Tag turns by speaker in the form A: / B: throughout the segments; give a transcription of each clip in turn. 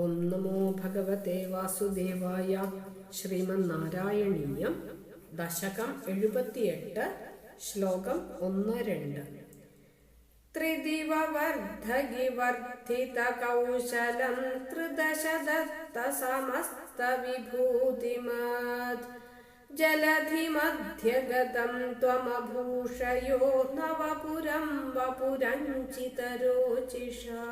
A: ഓം നമോ ഭഗവതേ വാസുദേവായ ശ്രീമന്നാരായണീയം ദശകം എഴുപത്തിയെട്ട് ശ്ലോകം ഒന്ന് രണ്ട്. ത്രിദിവർദ്ധകിവർദ്ധിതകൗശലം ത്രിദശദത്തസമസ്തവിഭൂതിമാത് ജലധിമധ്യഗതം ത്വമഭൂഷയോ നവപുരം വപുരഞ്ചിതരോചിഷാ.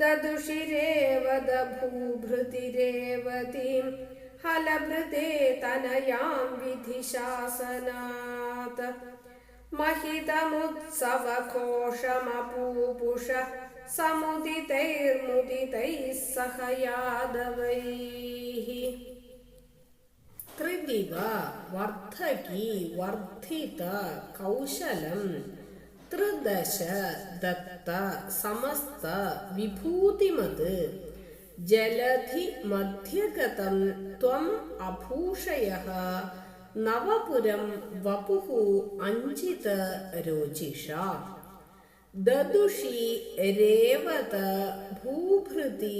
A: ददुषिरेव दभूभृतिरेवतीं हलभृते तनयां विधिशासनात् महितमुत्सवकोशमपूपुष समुदितैर्मुदितैः सह यादवैः त्रिदिव वर्धकी वर्धित कौशलं ത്രിദശ ദത്ത സമസ്ത വിഭൂതിമത് ജലധി മധ്യഗതം ത്വം അഭൂഷയ നവപുരം വപുഃ അഞ്ചിത രോചിഷ. ദദുഷി രേവത ഭൂഭൃതി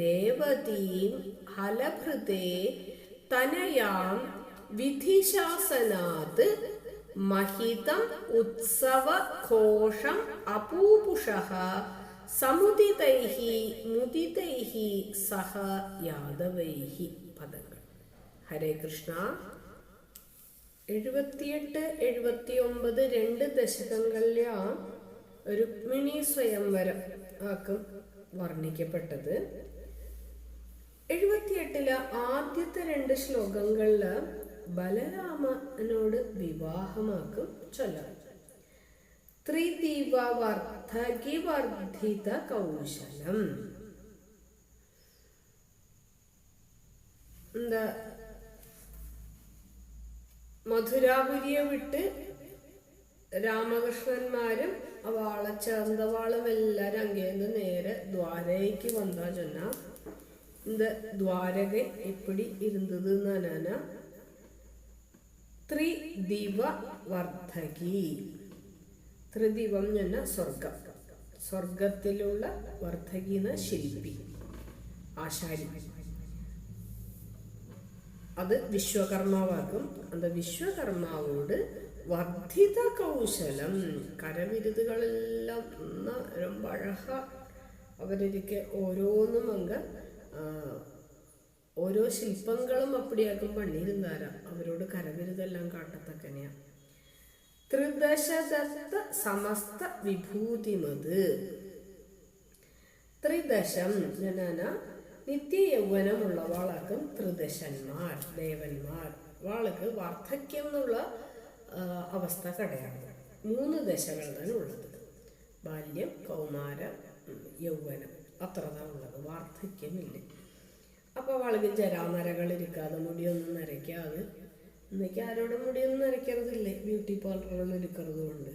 A: രേവതീം ഹലഭൃതേ തനയാം വിധിശാസനാത് महितम् उत्सवघोषम् अपूपुषः സമുദിതൈः മുദിതൈः സഹ യാദവൈः പദങ്ങൾ ഹരേ കൃഷ്ണ എഴുപത്തിയെട്ട് എഴുപത്തി ഒമ്പത് രണ്ട് ദശകങ്ങളിലെ ആ രുക്മിണി സ്വയംവരം ആക്കും വർണ്ണിക്കപ്പെട്ടത് എഴുപത്തിയെട്ടില് ആദ്യത്തെ രണ്ട് ശ്ലോകങ്ങളില് ബലരാമനോട് വിവാഹമാക്കും ചൊല്ലാം ത്രിദിവവർദ്ധകി വർദ്ധിത കൗശലം എന്താ മധുരാപുരിയെ വിട്ട് രാമകൃഷ്ണന്മാരും വാള ചേർന്തവാളും എല്ലാരും അങ്ങേന്ന് നേരെ ദ്വാരയ്ക്ക് വന്നാ ചൊന്ന இந்த துவாரகை எப்படி இருந்ததுன்னு நானா ത്രിദിവ വർദ്ധകി ത്രിദിവം എന്ന സ്വർഗം സ്വർഗത്തിലുള്ള വർദ്ധകി എന്ന ശില്പി ആശാരി അത് വിശ്വകർമാവാക്കും അത് വിശ്വകർമാവോട് വർദ്ധിത കൗശലം കരവിരുതുകളെല്ലാം ரொம்ப അഴക അവരിക്ക് ഓരോന്നും അങ്ങ് ഓരോ ശില്പങ്ങളും അപ്പടിയാക്കും പണിയിരുന്നാരാ അവരോട് കരവിരുതെല്ലാം കാട്ടത്തക്കനെയാ. ത്രിദശദത്ത സമസ്ത വിഭൂതിമത്. ത്രിദശം ഞാന നിത്യ യൗവനമുള്ളവാളാക്കും ത്രിദശന്മാർ ദേവന്മാർ. വാൾക്ക് വാർദ്ധക്യം എന്നുള്ള അവസ്ഥ കടയാണ്. മൂന്ന് ദശകൾ തന്നെ ഉള്ളത്. ബാല്യം കൗമാരം യൗവനം. അത്ര തന്നെ വാർദ്ധക്യമില്ല? അപ്പോൾ അവൾക്ക് ജരാനരകൾ ഇരിക്കാതെ മുടിയൊന്നും നരയ്ക്കാതെ. എന്നൊക്കെ ആരോടും മുടിയൊന്നും നരയ്ക്കരുതില്ലേ? ബ്യൂട്ടി പാർലറൊന്നും എടുക്കുന്നത് കൊണ്ട്.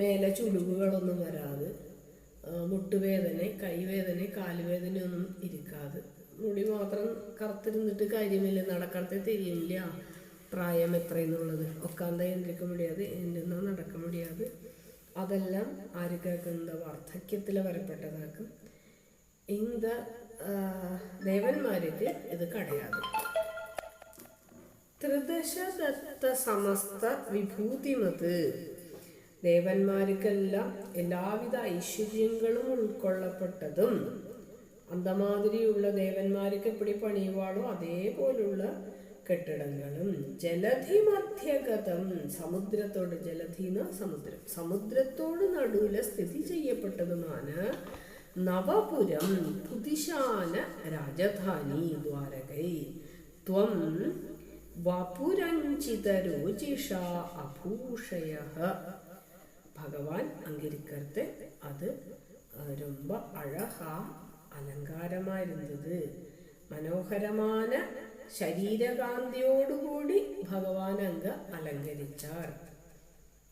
A: മേലെ ചുളിവുകളൊന്നും വരാതെ. മുട്ടുവേദന കൈവേദന കാലുവേദനയൊന്നും ഇരിക്കാതെ. മുടി മാത്രം കറുത്തിരുന്നിട്ട് കാര്യമില്ല. നടക്കത്തെ തിരിയില്ല. പ്രായം എത്രയെന്നുള്ളത്. ഒക്കാന്ത എന്തൊക്കെ മുടിയാതെ എന്തെന്നോ നടക്ക മുടിയാതെ. അതെല്ലാം ആര് കേൾക്കുന്ന വാർദ്ധക്യത്തിൽ വരപ്പെട്ടതാക്കും. இந்த ദേവന്മാർക്ക് ഇത് കടയാതെ ത്രിദശദത്ത സമസ്ത വിഭൂതിമത് ദേവന്മാർക്കെല്ലാം എല്ലാവിധ ഐശ്വര്യങ്ങളും ഉൾക്കൊള്ളപ്പെട്ടതും അന്തമാതിരിയുള്ള ദേവന്മാർക്ക് എപ്പടി പണിയുവാളോ അതേപോലുള്ള കെട്ടിടങ്ങളും ജലധി മധ്യഗതം സമുദ്രത്തോട് ജലധീന സമുദ്രം സമുദ്രത്തോട് നടുവില് സ്ഥിതി ചെയ്യപ്പെട്ടതുമാണ് നവപുരം പുതിശാല രാജധാനി ദ്വാരകൈ. ത്വം വപുരഞ്ചിതരോചിഷ അഭൂഷയ. ഭഗവാൻ അങ്കിരിക്കർത്തെ അത് രൊമ്പ அழகா അലങ്കാരമായിരുന്നത്. இருந்தது മനോഹരമായ ശരീരകാന്തിയോടുകൂടി ഭഗവാൻ അങ്ക് അലങ്കരിച്ചാർ.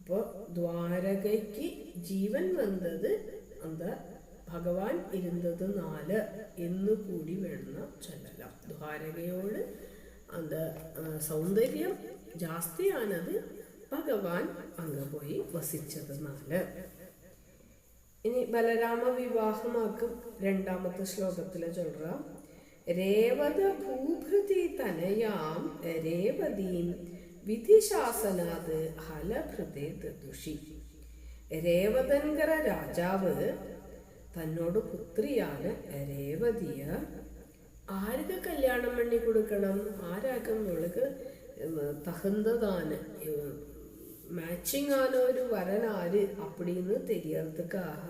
A: അപ്പോൾ ദ്വാരകയ്ക്ക് ജീവൻ വന്നത് എന്താ ഭഗവാൻ ഇരുന്നത് നാല് എന്ന് കൂടി വേണം ചൊല്ലലാം. ദ്വാരകയോട് അത് സൗന്ദര്യം ജാസ്തിയാണത് ഭഗവാൻ അങ്ങ് പോയി വസിച്ചത് നാല്. ഇനി ബലരാമ വിവാഹമാക്കും രണ്ടാമത്തെ ശ്ലോകത്തിലെ ചൊല്ലുക. രേവത ഭൂഭൃതി തനയാം രേവതീം വിധിശാസനാത് ഹലഭൃതേ ദുഷി രേവതങ്കര രാജാവ് തന്നോട് പുത്രിയാണ് രേവതിയ ആർക്ക് കല്യാണം പണി കൊടുക്കണം? ആരാക്കും അവൾക്ക് മാച്ചിങ് മാച്ചിങ്ങാന ഒരു വരനാര് അപ്പടിന്ന് തെരിയർത്തുക്കാഹ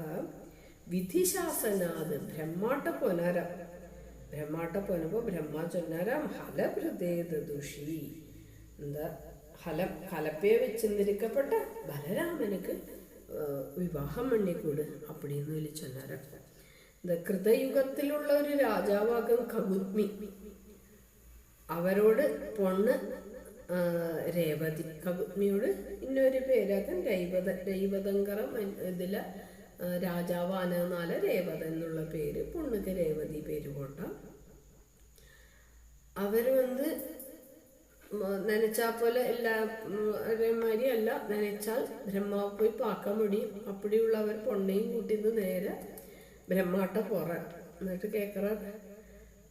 A: വിധിശാസനാത് ബ്രഹ്മാട്ട പൊനര. ബ്രഹ്മാട്ട പൊനപ്പോ ബ്രഹ്മ ചൊന്നരം ഹലഭൃതേത് ദുഷി. എന്താ ഹലം ഹലപ്പേ വെച്ചിരിക്കപ്പെട്ട ബലരാമനക്ക് വിവാഹം മണ്ണിക്കൂട് അപ്പടിയെന്ന് വലിയ ചൊല്ലാരൊക്കെ കൃതയുഗത്തിലുള്ള ഒരു രാജാവാകം കകുത്മി അവരോട് പൊണ്ണ് രേവതി. കകുത്മിയോട് ഇന്നൊരു പേരാക്കൻ രൈവത രൈവതങ്കറം ഇതില രാജാവാനാല രേവത എന്നുള്ള പേര് പൊണ്ണുക്ക് രേവതി പേര് കൊണ്ട. അവർ വന്ന് മ- നനച്ചാ പോലെ എല്ലാ അതേമാതിരി അല്ല നനച്ചാൽ ബ്രഹ്മാവ് പോയി പാക്കാൻ മുടിയും അപ്പടിയുള്ളവർ പൊണ്ണയും കൂട്ടിന്ന് നേരെ ബ്രഹ്മാട്ട പോറ. എന്നിട്ട് കേക്കറ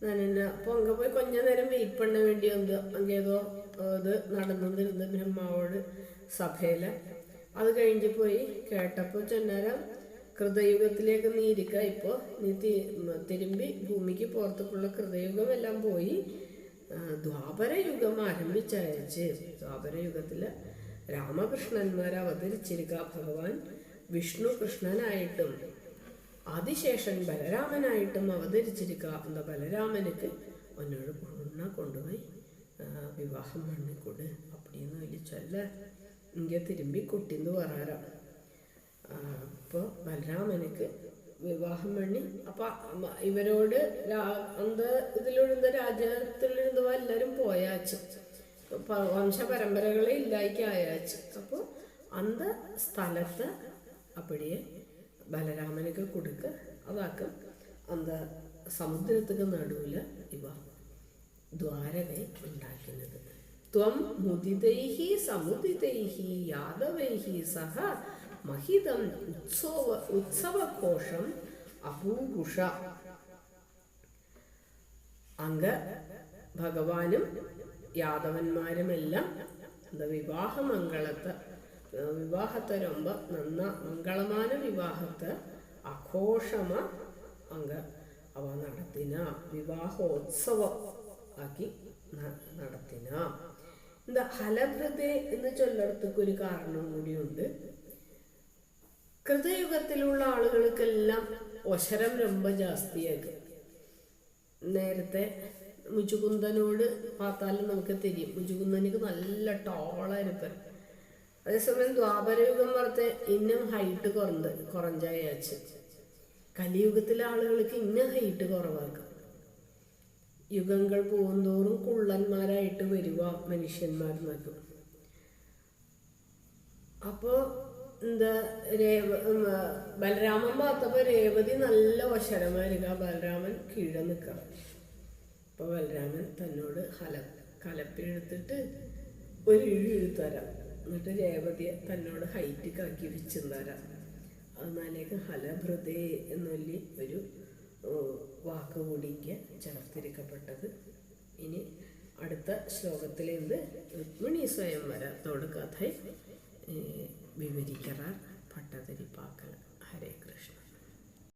A: നനന്ന അങ്ങ പോയി കൊഞ്ഞ നേരം വെയിറ്റ് പണ്ണ വേണ്ടി വന്ന് അങ്ങേതോ ഇത് നടന്നിരുന്ന് ബ്രഹ്മാവോട് സഭയിൽ. അത് കഴിഞ്ഞ് പോയി കേട്ടപ്പോ ചെന്നേരം കൃതയുഗത്തിലേക്ക് നീ ഇരിക്ക ഇപ്പോ നീ തിരുമ്പി ഭൂമിക്ക് പുറത്തേക്കുള്ള കൃതയുഗം എല്ലാം പോയി. ദ്വാപരയുഗം ആരംഭിച്ചയച്ച് ദ്വാപരയുഗത്തിൽ രാമകൃഷ്ണന്മാർ അവതരിച്ചിരിക്കുക ഭഗവാൻ വിഷ്ണു കൃഷ്ണനായിട്ടും അതിശേഷം ബലരാമനായിട്ടും അവതരിച്ചിരിക്കുക എന്താ ബലരാമനുക്ക് ഒന്നോട് പൂർണ കൊണ്ടുപോയി വിവാഹം പണിക്കൊട് അപ്പടിയെന്ന് വലിച്ചല്ല ഇങ്ങനെ തിരുമ്പി കുട്ടിന്ന് പറയാറാണ് അപ്പോൾ ബലരാമനക്ക് വിവാഹം പണി അപ്പൊ ഇവരോട് അന്ത് ഇതിലിരുന്ന രാജ്യത്തിലിരുന്നവ എല്ലാരും പോയാച്ചു. വംശ പരമ്പരകളെ ഇല്ലായിക്ക് അയച്ചു അപ്പോൾ അന്ത സ്ഥലത്ത് അപ്പടിയെ ബലരാമനക്ക് കൊടുക്ക അതാക്കും അന്ത സമുദ്രത്തിന് നടുവിൽ ഇവ ദ്വാരകെ ഉണ്ടാക്കുന്നത്. ത്വം മുദിതൈഹി സമുദിതൈഹി യാദവൈഹി സഹ മഹിതം ഉത്സവ उत्सवकोशम् അഭൂകുഷ അങ്ക ഭഗവാനും യാദവന്മാരുമെല്ലാം എന്താ വിവാഹമംഗളത്തെ വിവാഹത്തെ രൊമ്പ നന്ന മംഗളമാന വിവാഹത്തെ ആഘോഷമ അങ്ക അവ നടത്തിന വിവാഹോത്സവം ആക്കി നടത്തിന. എന്താ ഹലഭൃതേ എന്ന് ചൊല്ലടത്തേക്ക് ഒരു കാരണം കൂടിയുണ്ട്. കൃതയുഗത്തിലുള്ള ആളുകൾക്കെല്ലാം ഒശരം രൊമ്പ ജാസ്തിയാക്കും. നേരത്തെ മുജുകുന്ദനോട് പാത്താലും നമുക്ക് തിരിയും. മുജുകുന്ദനിക്ക് നല്ല ടോളായിരിക്കും അതേസമയം ദ്വാപരയുഗം പറഞ്ഞ ഇന്നും ഹൈറ്റ് കുറഞ്ഞ് കുറഞ്ചായച്ച് കലിയുഗത്തിലെ ആളുകൾക്ക് ഇന്ന ഹൈറ്റ് കുറവാക്കും. യുഗങ്ങൾ പോകുന്തോറും കുള്ളന്മാരായിട്ട് വരുക മനുഷ്യന്മാർ നോക്കും അപ്പോ എന്താ രേവ ബലരാമൻ പാത്തപ്പോൾ രേവതി നല്ല വശരമായിരിക്കുക ബലരാമൻ കീഴ നിൽക്കണം അപ്പോൾ ബലരാമൻ തന്നോട് ഹല കലപ്പിയെടുത്തിട്ട് ഒരു ഇഴി എഴുത്തരാം എന്നിട്ട് രേവതിയെ തന്നോട് ഹൈറ്റിക്കാക്കി വെച്ചും തരാം അതിനാലേക്ക് ഹലഭൃതേ എന്നൊല്ലി ഒരു വാക്ക് കൂടിക്ക് ചേർത്തിരിക്കപ്പെട്ടത്. ഇനി അടുത്ത ശ്ലോകത്തിലേന്ത് രുക്മിണി സ്വയംവരത്തോട് കഥ വിവരിക്കറാർ ഭട്ടതിരിപ്പാക്കൽ ഹരേ കൃഷ്ണ.